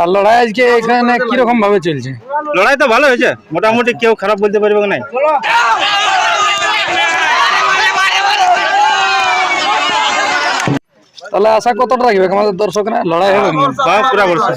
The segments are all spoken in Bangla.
আর লড়াই আজকে এখানে কীরকম ভাবে চলছে? লড়াই তো ভালো হয়েছে। মোটামুটি কেউ খারাপ বলতে পারবে না তাহলে আশা কতটা রাখবে? আমাদের দর্শকরা লড়াই হবে পুরা বলছে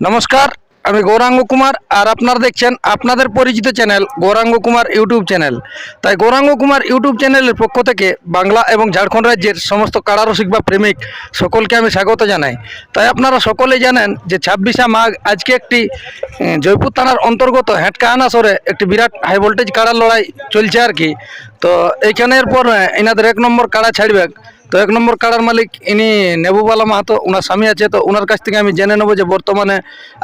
নমস্কার। আমি গৌরাঙ্গ কুমার আর আপনারা দেখছেন আপনাদের পরিচিত channel Gauranga Kumar YouTube channel. তাই গৌরাঙ্গ কুমার ইউটিউব চ্যানেলের পক্ষ থেকে বাংলা এবং ঝাড়খণ্ড রাজ্যের সমস্ত কারারসিক বা প্রেমিক সকলকে আমি স্বাগত জানাই। তাই আপনারা সকলেই জানেন যে ছাব্বিশে মাঘ আজকে একটি জয়পুর থানার অন্তর্গত হেঁটকাহানা সরে একটি বিরাট হাই ভোল্টেজ কাড়ার লড়াই চলছে আর কি। তো এইখানের পর এনাদের এক নম্বর কাড়া ছাড়বে তো এক নম্বর কাড়ার মালিক ইনি নেবুবালা মাহাতো ওনার স্বামী আছে তো ওনার কাছ থেকে আমি জেনে নেব যে বর্তমানে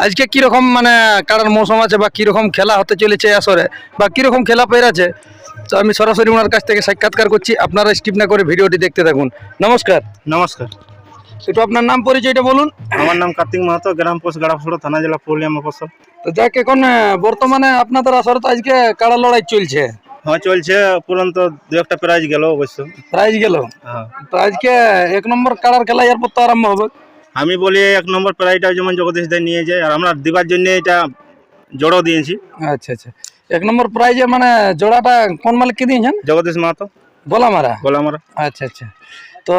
আজকে কীরকম মানে কাড়ার মৌসুম আছে বা কীরকম খেলা হতে চলেছে আসরে বা কীরকম খেলা পেরাছে তো আমি সরাসরি ওনার কাছ থেকে সাক্ষাৎকার করছি আপনারা স্কিপ না করে ভিডিওটি দেখতে থাকুন। নমস্কার। নমস্কার। একটু আপনার নাম পরিচয়টা বলুন। আমার নাম কার্তিক মাহাতো গ্রাম পোস্ট গাড়াফোড়া থানা জেলা পুরুলিয়া মফসল তো যাক এখন বর্তমানে আপনাদের আসরে তো আজকে কাড়া লড়াই চলছে। হ্যাঁ চলছে। পুরন্ত দু একটা প্রাইজ গেল অবশ্য। প্রাইজ গেল? প্রাইজকে এক নম্বর কাড়ার খেলা এরপর তো আরম্ভ হবে। আমি বলি এক নম্বর প্রাইজটা যেমন জগদীশ দেয় নিয়ে যায় আর আমরা দিবার জন্য এটা জড়ো দিয়েছি। আচ্ছা আচ্ছা। এক নম্বর প্রাইজে মানে জোড়াটা কোন মালিককে দিয়েছেন? জগদীশ মাহাতো। গোলামারা। মারা গোলামারা। আচ্ছা আচ্ছা। তো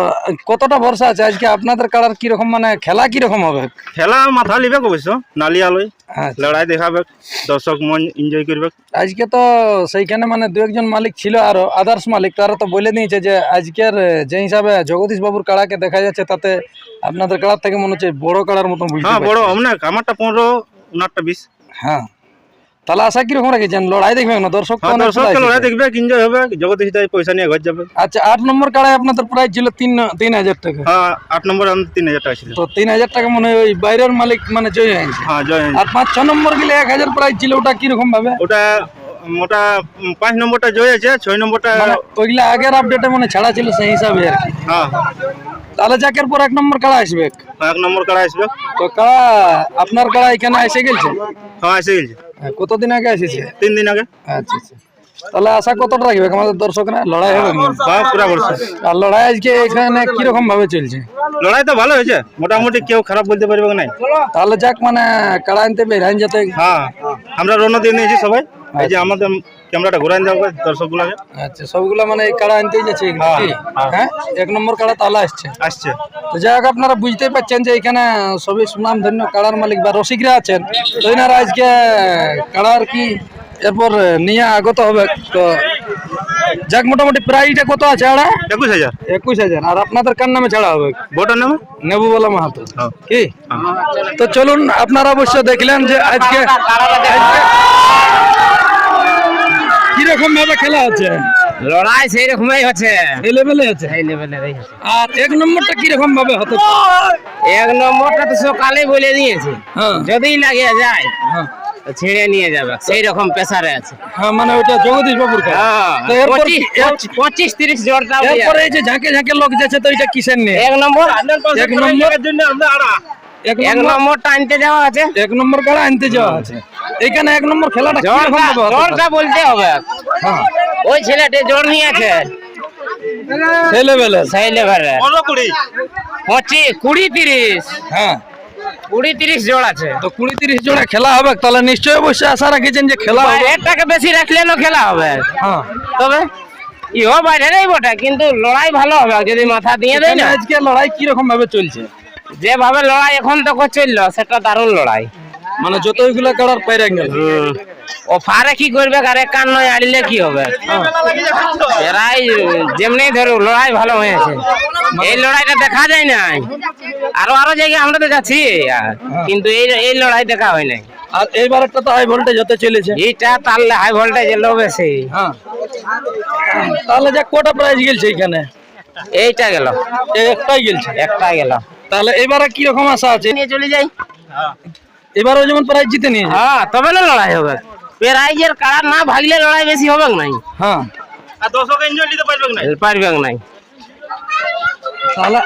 কতটা ভরসা আছে? আজকে আপনাদের কাড়ার কীরকম? মানে খেলা কীরকম হবে? খেলা মাথা লিবে অবশ্য নালি আলোয় আচ্ছা। লড়াই দেখাবে দর্শক মন এনজয় করবে। আজকে তো সেইখানে মানে দু একজন মালিক ছিল আরও আদার্স মালিক তারা তো বলে দিয়েছে যে আজকের যে হিসাবে জগদীশ বাবুর কাড়াকে দেখা যাচ্ছে তাতে আপনাদের কাড়ার থেকে মনে হচ্ছে বড় কাড়ার মতন বুঝতে হ্যাঁ বড় অনেক আমারটা পনেরো ওনারটা বিশ। হ্যাঁ। তাহলে আশা কীরকম রেখেছেন লড়াই দেখবেন না? দর্শক হ্যাঁ দর্শক লড়াই দেখবে এনজয় হবে জগদীশ দাই পয়সা নিয়ে ঘর যাবে। আচ্ছা আট নম্বর কাড়ায় আপনাদের প্রাইস ছিল তিন তিন হাজার টাকা। হ্যাঁ আট নম্বর তিন হাজার টাকা ছিল। তো তিন হাজার টাকা মনে ওই বাইরের মালিক মানে জয় হয়েছে। হ্যাঁ জয় আর পাঁচ ছ নম্বর গেলে এক হাজার প্রাইস ছিল ওটা কীরকম ভাবে ওটা মোটা পাঁচ নম্বরটা জয় আছে ছয় নম্বরটা মানে ওইগুলা আগের আপডেটে মানে ছাড়া ছিল সেই হিসাবে আর কি। হ্যাঁ। তাহলে যাকের পর এক নম্বর কাড়া আসবে? এক নম্বর কাড়া আসবে? তো কাড়া আপনার কাড়া এখানে এসে গেছে? হ্যাঁ এসে গেছে। হ্যাঁ, কতদিন আগে এসেছে? তিন দিন আগে। আচ্ছা আচ্ছা। তাহলে আশা কতটা রাখবে? আমাদের দর্শকরা লড়াই হবে হ্যাঁ। আর লড়াই আজকে এখানে কীরকম ভাবে চলছে? লড়াই তো ভালো হয়েছে। মোটামুটি কেউ খারাপ বলতে পারবে না তাহলে যাক মানে কাড়া আনতে বেরান যাতে হ্যাঁ আমরা রওনা দিয়ে নিয়েছি সবাই। এই যে আমাদের ক্যামেরাটা ঘুরাই দেওয়া দর্শক আচ্ছা সবগুলা মানে এই কাড়া আনতেই যাচ্ছে হ্যাঁ এক নম্বর কাড়া তাহলে আসছে। আসছে। তো যাই হোক আপনারা বুঝতেই পারছেন যে এখানে সবই সুনাম ধন্য কাড়ার মালিক বা রসিকরা আছেন। তো এনারা আজকে কাড়ার কি এরপর নিয়ে আগত হবে। তো যাক মোটামুটি প্রাইসটা কত আছে আড়া? একুশ হাজার। একুশ হাজার। আর আপনাদের কার নামে ছাড়া হবে? ভোটার নামে? নেবুবালা মাহাতো। হ্যাঁ কি? তো চলুন আপনারা অবশ্য দেখলেন যে আজকে কীরকম ভাবে খেলা হচ্ছে? লড়াই সেই রকমই হচ্ছে। এই লেভেলে আছে? এই লেভেলের আর এক নম্বরটা কীরকম ভাবে হতে এক নম্বরটা তো সকালে বলে দিয়েছে। হ্যাঁ। যদি লাগে যায় হ্যাঁ। ছিঁড়ে নিয়ে যাবে। সেই রকম পেশারে আছে। হ্যাঁ মানে ওইটা জগদীশ বাবুর কাছে হ্যাঁ, পঁচিশ তিরিশ জোরটা এরপরে এই যে ঝাঁকে ঝাঁকে লোক যাচ্ছে তো এটা কিসের নিয়ে? এক নম্বর এক নম্বর এক এক নম্বর নম্বরটা আনতে যাওয়া আছে। এক নম্বর কাড়া আনতে যাওয়া আছে। এইখানে এক নম্বর খেলাটা জোরটা? বলতে হবে। হ্যাঁ। ওই ছেলেটা জোর নিয়েছে সেই লেভেলে সেই লেভেলে পঁচিশ কুড়ি তিরিশ। হ্যাঁ। কুড়ি তিরিশ জোর আছে। তো কুড়ি তিরিশ জনে খেলা হবে তাহলে নিশ্চয়ই অবশ্যই আশা রাখেছেন যে খেলা হবে। এরটাকে বেশি রাখলে না খেলা হবে। হ্যাঁ। তবে ইহো বাইরে নেই বটে কিন্তু লড়াই ভালো হবে যদি মাথা দিয়ে দেয় না। আজকে লড়াই কীরকম ভাবে চলছে? যেভাবে লড়াই এখন তো চলল সেটা দারুণ লড়াই। মানে যতগুলো কাড়ার পাইরা গেল। ও ফারে কি করবে আর কান নয় আড়িলে কি হবে? এরাই যেমনি ধরো লড়াই ভালো হয়েছে এই লড়াইটা দেখা যায় নাই। আরও আরও জায়গায় আমরা তো যাচ্ছি কিন্তু এই এই লড়াই দেখা হয় নাই। আর এইবার একটা তো হাই ভোল্টেজ হতে চলেছে। এইটা তাহলে হাই ভোল্টেজ এলো বেশি হ্যাঁ। তাহলে যে কটা প্রাইজ গেলছে এখানে? এইটা গেল। একটাই গেলছে। একটা গেল। তাহলে এবারে কি রকম আশা আছে? নিয়ে চলে যাই। এবারও যেমন প্রাইজ জিতে নিয়েছে। হ্যাঁ তবে না লড়াই হবে। প্রাইজের কাড়া না ভাগলে লড়াই বেশি হবে নাই? হ্যাঁ। আর দর্শক এনজয় নিতে পারবে না পারবে নাই? তাহলে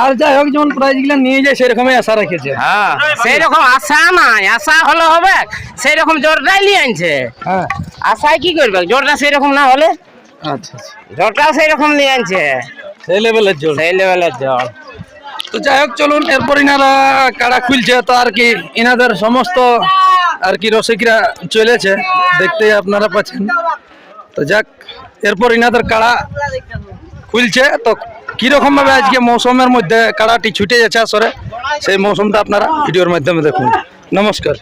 আর যাই হোক যেমন প্রাইজগুলো নিয়ে যায় সেরকমই আশা রেখেছে। হ্যাঁ। সেই রকম আশা নাই। আশা হলে হবে সেই রকম জোরটাই নিয়ে আনছে। হ্যাঁ। আশায় কি করবে? জোরটা সেই রকম না হলে? আচ্ছা আচ্ছা। জোরটাও সেই রকম নিয়ে আনছে। সেই লেভেলের জোর। সেই লেভেলের জল তো যাই হোক, চলুন, এরপর ইনারা কাড়া খুলছে, তো আর কি, ইনাদের সমস্ত আর কি রসিকরা চলেছে দেখতে আপনারা পাচ্ছেন। তো যাক, এরপর ইনাদের কাড়া খুলছে, তো কীরকম ভাবে আজকে মৌসুমের মধ্যে কাড়াটি ছুটে যাচ্ছে আসরে, সেই মৌসুমটা আপনারা ভিডিওর মাধ্যমে দেখুন। নমস্কার।